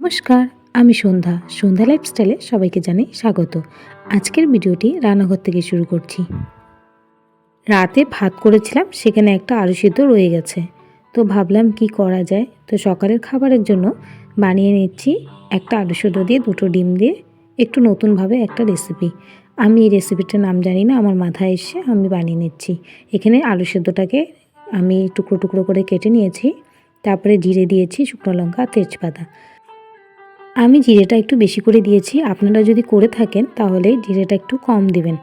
নমস্কার, আমি সন্ধ্যা। সন্ধ্যা লাইফস্টাইলে সবাইকে জানাই স্বাগত। আজকের ভিডিওটি রান্নাঘর থেকে শুরু করছি। রাতে ভাত করেছিলাম, সেখানে একটা আলু সিদ্ধ রয়ে গেছে। তো ভাবলাম কি করা যায়? তো সকালের খাবারের জন্য বানিয়ে নিচ্ছি একটা আলু সিদ্ধ দিয়ে, দুটো ডিম দিয়ে, একটু নতুনভাবে একটা রেসিপি আমি এই রেসিপিটার নাম জানি না, আমার মাথায় এসে আমি বানিয়ে নিচ্ছি। এখানে আলু সিদ্ধটাকে আমি টুকরো টুকরো করে কেটে নিয়েছি। তারপরে জিরে দিয়েছি শুকনো লঙ্কা তেজপাতা। আমি জিরেটা একটু বেশি করে দিয়েছি। আপনারা যদি করে থাকেন, তাহলে জিরেটা একটু কম দেবেন।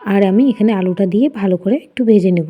আর আমি এখানে আলুটা দিয়ে ভালো করে একটু ভেজে নেব।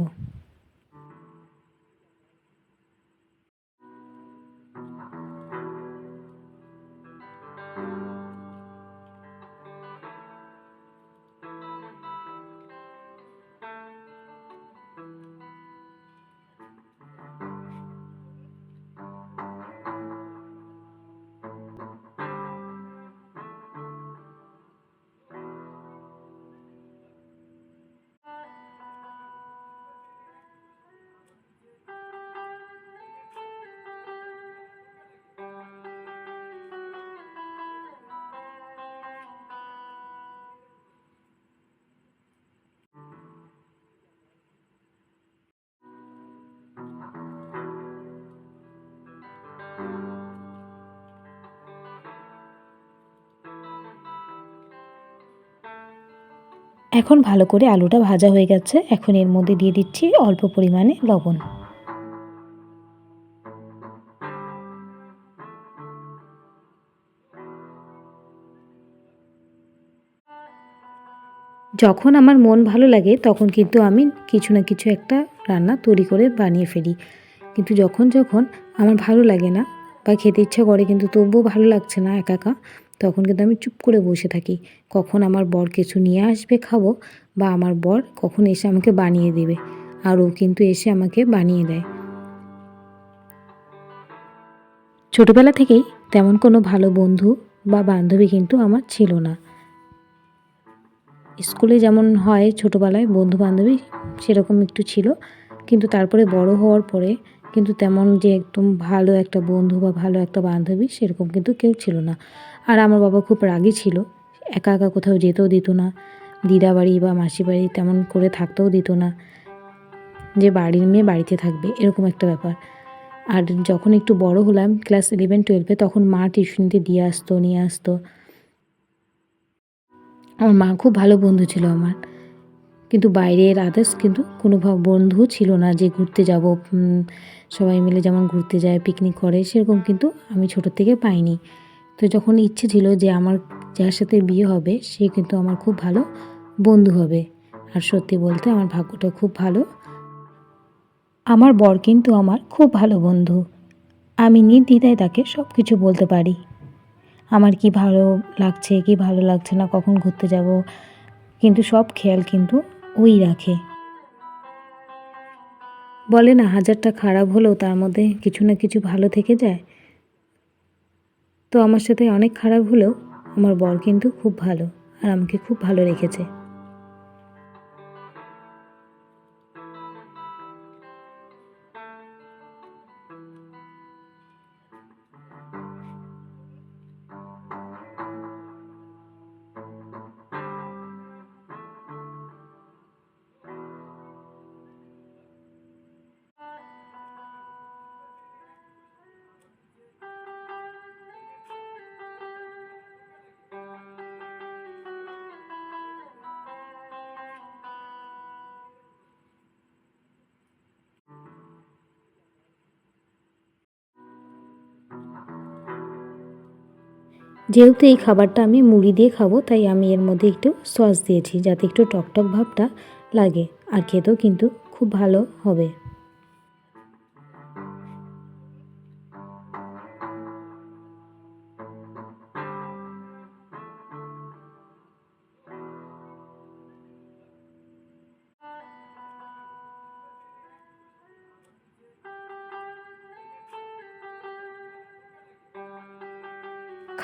এখন ভালো করে আলুটা ভাজা হয়ে গেছে। এখন এর মধ্যে দিয়ে দিচ্ছি অল্প পরিমাণে লবণ। যখন আমার মন ভালো লাগে, তখন কিন্তু আমি কিছু না কিছু একটা রান্না তৈরি করে বানিয়ে ফেলি। কিন্তু যখন যখন আমার ভালো লাগে না বা খেতে ইচ্ছা করে, কিন্তু তবুও ভালো লাগছে না একা একা তখন কিন্তু আমি চুপ করে বসে থাকি। কখন আমার বর কিছু নিয়ে আসবে খাব বা আমার বর কখন এসে আমাকে বানিয়ে দেবে। আর ও কিন্তু এসে আমাকে বানিয়ে দেয়। ছোটবেলা থেকেই তেমন কোনো ভালো বন্ধু বা বান্ধবী কিন্তু আমার ছিল না। স্কুলে যেমন হয় ছোটোবেলায় বন্ধু বান্ধবী সেরকম একটু ছিল। কিন্তু তারপরে বড় হওয়ার পরে কিন্তু তেমন যে একদম ভালো একটা বন্ধু বা ভালো একটা বান্ধবী সেরকম কিন্তু কেউ ছিল না। আর আমার বাবা খুব রাগী ছিল। একা একা কোথাও যেতেও দিত না। দিদা বাড়ি বা মাসি বাড়ি তেমন করে থাকতেও দিত না। যে বাড়ির মেয়ে বাড়িতে থাকবে, এরকম একটা ব্যাপার। আর যখন একটু বড় হলাম, ক্লাস ইলেভেন টুয়েলভে তখন মা টিউশনিতে দিয়ে আসতো, নিয়ে আসতো। আমার মা খুব ভালো বন্ধু ছিল আমার। কিন্তু বাইরের আদার্স কিন্তু কোনো বন্ধু ছিল না যে ঘুরতে যাব সবাই মিলে যেমন ঘুরতে যায় পিকনিক করে, সেরকম কিন্তু আমি ছোটোর থেকে পাইনি। তো যখন ইচ্ছে ছিল যে আমার যার সাথে বিয়ে হবে, সে কিন্তু আমার খুব ভালো বন্ধু হবে। আর সত্যি বলতে আমার ভাগ্যটা খুব ভালো। আমার বর কিন্তু আমার খুব ভালো বন্ধু। আমি নির্দ্বিধায় তাকে সব কিছু বলতে পারি। আমার কি ভালো লাগছে, কি ভালো লাগছে না, কখন ঘুরতে যাব, কিন্তু সব খেয়াল কিন্তু ওই রাখে। বলে না, হাজারটা খারাপ হলেও তার মধ্যে কিছু না কিছু ভালো থেকে যায়। তো আমার সাথে অনেক খারাপ হলেও আমার বর কিন্তু খুব ভালো আর আমাকে খুব ভালো রেখেছে। যেহেতু এই খাবারটা আমি মুড়ি দিয়ে খাব, তাই আমি এর মধ্যে একটু সস দিয়েছি, যাতে একটু টকটক ভাবটা লাগে। আর খেতেও কিন্তু খুব ভালো হবে।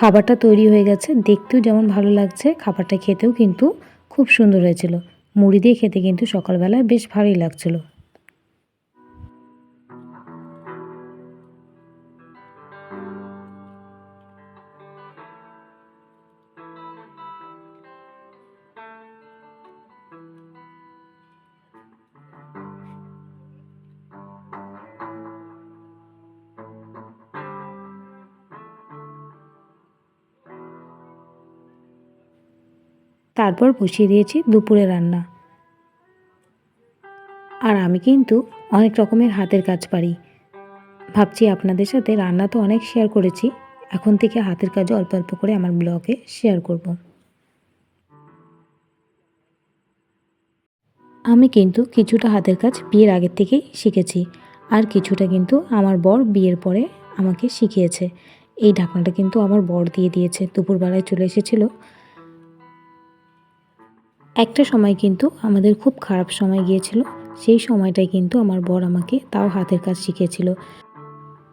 খাবারটা তৈরি হয়ে গেছে। দেখতেও যেমন ভালো লাগছে, খাবারটা খেতেও কিন্তু খুব সুন্দর হয়েছিল। মুড়ি দিয়ে খেতে কিন্তু সকালবেলায় বেশ ভালোই লাগছিল। তারপর বসিয়ে দিয়েছি দুপুরে রান্না। আর আমি কিন্তু অনেক রকমের হাতের কাজ পারি। ভাবছি আপনাদের সাথে রান্না তো অনেক শেয়ার করেছি, এখন থেকে হাতের কাজও অল্প অল্প করে আমার ব্লগে শেয়ার করব। আমি কিন্তু কিছুটা হাতের কাজ বিয়ের আগের থেকেই শিখেছি, আর কিছুটা কিন্তু আমার বর বিয়ের পরে আমাকে শিখিয়েছে। এই ঢাকনাটা কিন্তু আমার বর দিয়ে দিয়েছে। দুপুরবেলায় চলে এসেছিল একটা সময় কিন্তু আমাদের খুব খারাপ সময় গিয়েছিল। সেই সময়টায় কিন্তু আমার বর আমাকে তাও হাতের কাজ শিখিয়েছিল।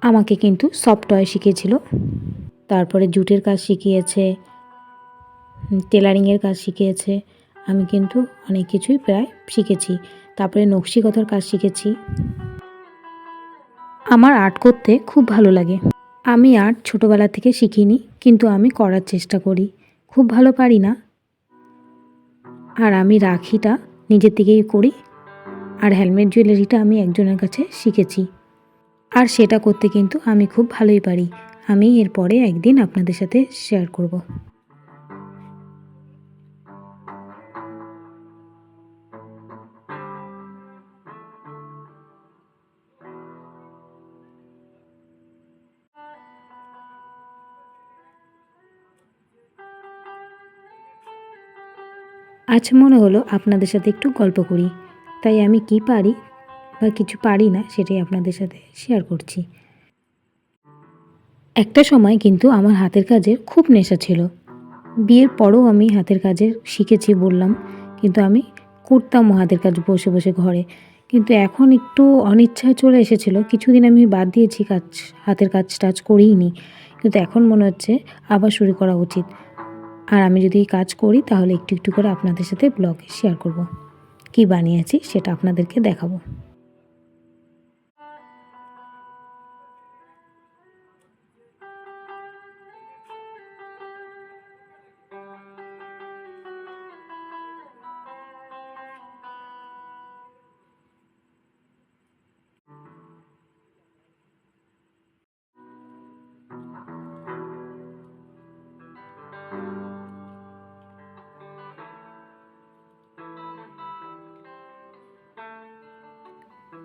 আমাকে কিন্তু সফটওয়্যার শিখিয়েছিল। তারপরে জুটের কাজ শিখিয়েছে টেলারিংয়ের কাজ শিখিয়েছে। আমি কিন্তু অনেক কিছুই প্রায় শিখেছি। তারপরে নকশিকতার কাজ শিখেছি। আমার আর্ট করতে খুব ভালো লাগে। আমি আর্ট ছোটোবেলা থেকে শিখিনি, কিন্তু আমি করার চেষ্টা করি। খুব ভালো পারি না আর আমি রাখিটা নিজের থেকেই করি। আর হেলমেট জুয়েলারিটা আমি একজনের কাছে শিখেছি। আর সেটা করতে কিন্তু আমি খুব ভালোই পারি। আমি এরপরে একদিন আপনাদের সাথে শেয়ার করব। আজ মনে হলো আপনাদের সাথে একটু গল্প করি। তাই আমি কি পারি বা কিছু পারি না সেটাই আপনাদের সাথে শেয়ার করছি। একটা সময় কিন্তু আমার হাতের কাজের খুব নেশা ছিল। বিয়ের পরও আমি হাতের কাজের শিখেছি বললাম, কিন্তু আমি করতামও হাতের কাজ বসে বসে ঘরে। কিন্তু এখন একটু অনিচ্ছায় চলে এসেছিল, কিছুদিন আমি বাদ দিয়েছি কাজ, হাতের কাজ টাজ করিই নি কিন্তু এখন মনে হচ্ছে আবার শুরু করা উচিত। আর আমি যদি কাজ করি, তাহলে একটু একটু করে আপনাদের সাথে ব্লগে শেয়ার করব। কি বানিয়েছি সেটা আপনাদেরকে দেখাবো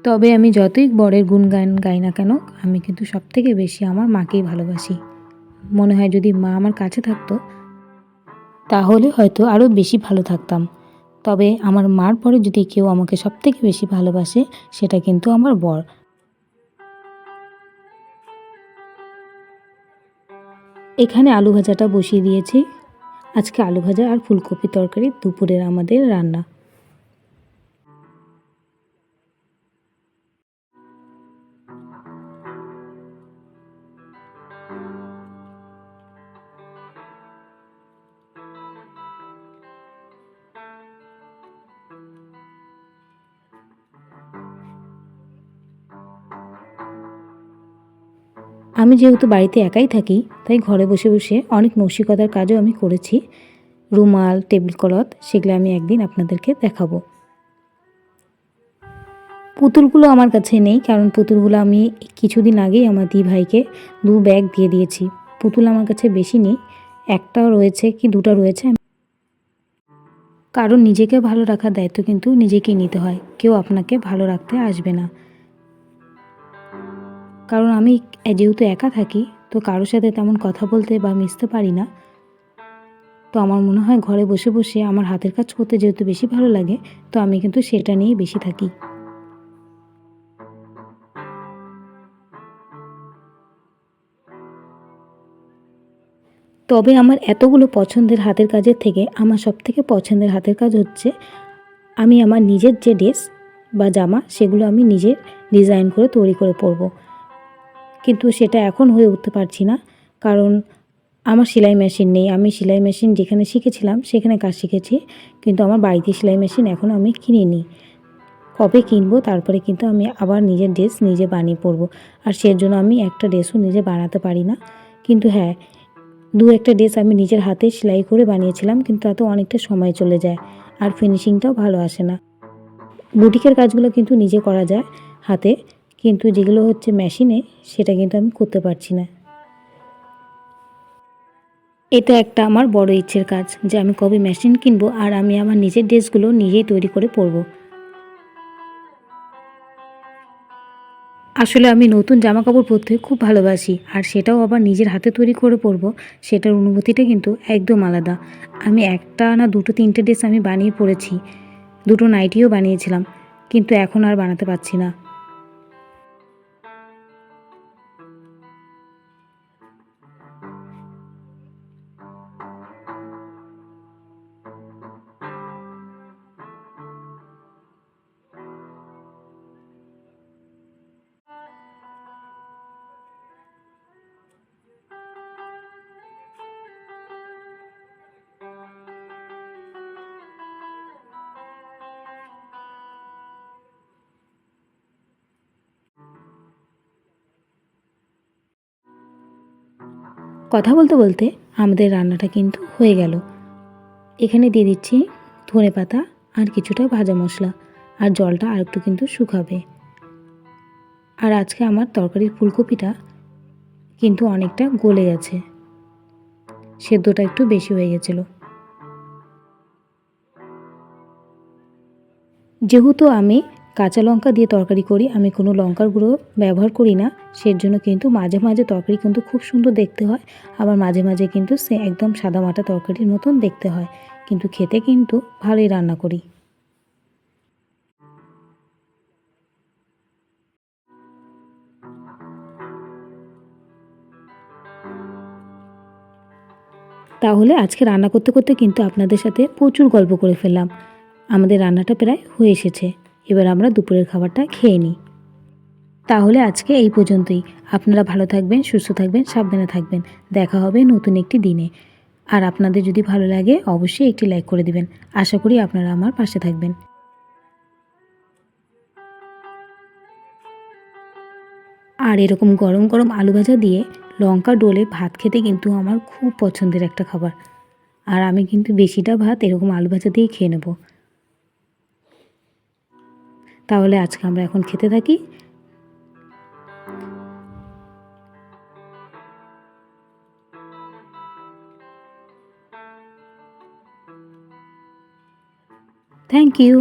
তবে আমি যতই বরের গুণগান গাই না কেন, আমি কিন্তু সব থেকে বেশি আমার মাকেই ভালোবাসি। মনে হয় যদি মা আমার কাছে থাকতো, তাহলে হয়তো আরও বেশি ভালো থাকতাম। তবে আমার মার পরে যদি কেউ আমাকে সব থেকে বেশি ভালোবাসে, সেটা কিন্তু আমার বর। এখানে আলু ভাজাটা বসিয়ে দিয়েছি। আজকে আলু ভাজা আর ফুলকপি তরকারি, দুপুরের আমাদের রান্না। আমি যেহেতু বাড়িতে একাই থাকি, তাই ঘরে বসে বসে অনেক নকশিকতার কাজও আমি করেছি। রুমাল, টেবিল ক্লথ, সেগুলো আমি একদিন আপনাদেরকে দেখাবো। পুতুলগুলো আমার কাছে নেই, কারণ পুতুলগুলো আমি কিছুদিন আগেই আমার দি ভাইকে দু ব্যাগ দিয়ে দিয়েছি। পুতুল আমার কাছে বেশি নেই, একটাও রয়েছে কি দুটো রয়েছে? কারণ নিজেকে ভালো রাখার দায়িত্ব কিন্তু নিজেকেই নিতে হয়, কেউ আপনাকে ভালো রাখতে আসবে না। কারণ আমি যেহেতু একা থাকি, তো কারোর সাথে তেমন কথা বলতে বা মিশতে পারি না। তো আমার মনে হয় ঘরে বসে বসে আমার হাতের কাজ করতে যেহেতু বেশি ভালো লাগে, তো আমি কিন্তু সেটা নিয়েই বেশি থাকি। তবে আমার এতগুলো পছন্দের হাতের কাজের থেকে আমার সবথেকে পছন্দের হাতের কাজ হচ্ছে, আমি আমার নিজের যে ড্রেস বা জামা, সেগুলো আমি নিজে ডিজাইন করে তৈরি করে পরবো। কিন্তু সেটা এখন হয়ে উঠতে পারছি না। কারণ আমার সেলাই মেশিন নেই। আমি সেলাই মেশিন যেখানে শিখেছিলাম, সেখানে কাজ শিখেছি। কিন্তু আমার বাড়িতে সেলাই মেশিন এখনও আমি কিনিনি। কবে কিনবো? তারপরে কিন্তু আমি আবার নিজের ড্রেস নিজে বানিয়ে পরবো। আর সের জন্য আমি একটা ড্রেসও নিজে বানাতে পারি না। কিন্তু হ্যাঁ দু একটা ড্রেস আমি নিজের হাতে সেলাই করে বানিয়েছিলাম, কিন্তু তাতে অনেকটা সময় চলে যায়। আর ফিনিশিংটাও ভালো আসে না। বুটিকের কাজগুলো কিন্তু নিজে করা যায় হাতে। কিন্তু যেগুলো হচ্ছে মেশিনে, সেটা কিন্তু আমি করতে পারছি না। এটা একটা আমার বড় ইচ্ছের কাজ যে আমি কবে মেশিন কিনবো আর আমি আমার নিজের ড্রেসগুলো নিজেই তৈরি করে পরবো। আসলে আমি নতুন জামা কাপড় পরতে খুব ভালোবাসি আর সেটাও আবার নিজের হাতে তৈরি করে পরবো, সেটার অনুভূতিটা কিন্তু একদম আলাদা। আমি একটা না দুটো তিনটে ড্রেস আমি বানিয়ে পরেছি, দুটো নাইটিও বানিয়েছিলাম, কিন্তু এখন আর বানাতে পারছি না। কথা বলতে বলতে আমাদের রান্নাটা কিন্তু হয়ে গেল। এখানে দিয়ে দিচ্ছি ধনে পাতা আর কিছুটা ভাজা মশলা আর জলটা আর একটু কিন্তু শুকাবে। আর আজকে আমার তরকারির ফুলকপিটা কিন্তু অনেকটা গলে গেছে। সেদ্ধটা একটু বেশি হয়ে গেছিল। যেহেতু আমি কাঁচা লঙ্কা দিয়ে তরকারি করি। আমি কোনো লঙ্কার গুঁড়ো ব্যবহার করি না। সের জন্য কিন্তু মাঝে মাঝে তরকারি কিন্তু খুব সুন্দর দেখতে হয়। আবার মাঝে মাঝে কিন্তু সে একদম সাদা মাটা তরকারির মতন দেখতে হয়। কিন্তু খেতে কিন্তু ভালোই রান্না করি। তাহলে আজকে রান্না করতে করতে কিন্তু আপনাদের সাথে প্রচুর গল্প করে ফেললাম। আমাদের রান্নাটা প্রায় হয়ে এসেছে। এবার আমরা দুপুরের খাবারটা খেয়ে নিই। তাহলে আজকে এই পর্যন্তই। আপনারা ভালো থাকবেন, সুস্থ থাকবেন, সাবধানে থাকবেন। দেখা হবে নতুন একটি দিনে। আর আপনাদের যদি ভালো লাগে, অবশ্যই একটি লাইক করে দিবেন। আশা করি আপনারা আমার পাশে থাকবেন। আর এরকম গরম গরম আলু ভাজা দিয়ে লঙ্কা ডোলে ভাত খেতে কিন্তু আমার খুব পছন্দের একটা খাবার। আর আমি কিন্তু বেশিটা ভাত এরকম আলু ভাজা দিয়েই খেয়ে নেব। তাহলে আজকে আমরা এখন খেতে থাকি। Thank you